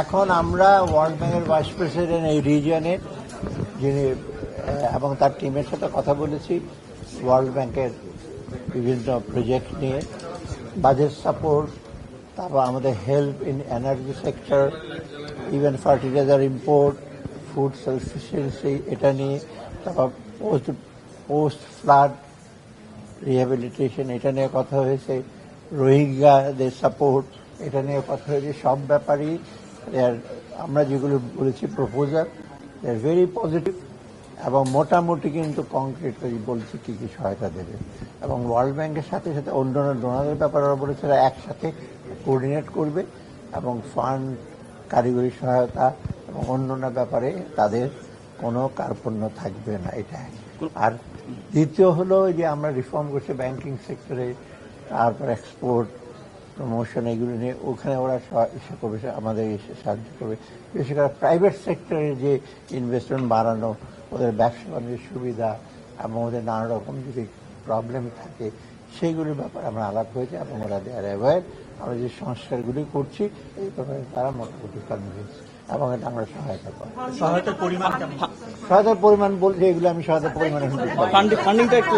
এখন আমরা ওয়ার্ল্ড ব্যাংকের ভাইস প্রেসিডেন্ট এই রিজিয়নের যিনি এবং তার টিমের সাথে কথা বলেছি, ওয়ার্ল্ড ব্যাংকের বিভিন্ন প্রজেক্ট নিয়ে। বাজেট সাপোর্ট তারপর আমাদের help in energy sector even fertiliser import food sufficiency এটা নিয়ে, তারপর পোস্ট পোস্ট ফ্লাড রিহ্যাবিলিটেশন এটা নিয়ে কথা হয়েছে। রোহিঙ্গাদের সাপোর্ট এটা নিয়ে কথা হয়েছে। সব ব্যাপারেই আমরা যেগুলো বলেছি প্রপোজাল ভেরি পজিটিভ এবং মোটামুটি কিন্তু কংক্রিট করে বলছি কি কি সহায়তা দেবে। এবং ওয়ার্ল্ড ব্যাংকের সাথে সাথে অন্যান্য ডোনারের ব্যাপারে ওরা বলেছে একসাথে কোঅর্ডিনেট করবে এবং ফান্ড কারিগরি সহায়তা এবং অন্যান্য ব্যাপারে তাদের কোনো কার্পণ্য থাকবে না, এটা আর দ্বিতীয় হলো যে আমরা রিফর্ম করছি ব্যাংকিং সেক্টরে তারপর এক্সপোর্ট প্রমোশন এগুলো নিয়ে ওখানে ওরা এসে করবে আমাদের এসে সাহায্য করবে। বিশেষ করে প্রাইভেট সেক্টরে যে ইনভেস্টমেন্ট বাড়ানো ওদের ব্যবসা বাণিজ্যের সুবিধা এবং ওদের নানা রকম যদি প্রবলেম থাকে সেইগুলির ব্যাপারে আমরা আলাপ হয়েছে এবং ওরা দেয়ার অ্যাভয়েড আমরা যে সংস্কারগুলি করছি এই ব্যাপারে তারা মোটামুটি কনভিন্স এবং এটা আমরা সহায়তা করি। সহায়তার পরিমাণ কেমন? সহায়তার পরিমাণ বলতে এগুলো আমি সহায়তার পরিমাণ ফান্ডিংটা একটু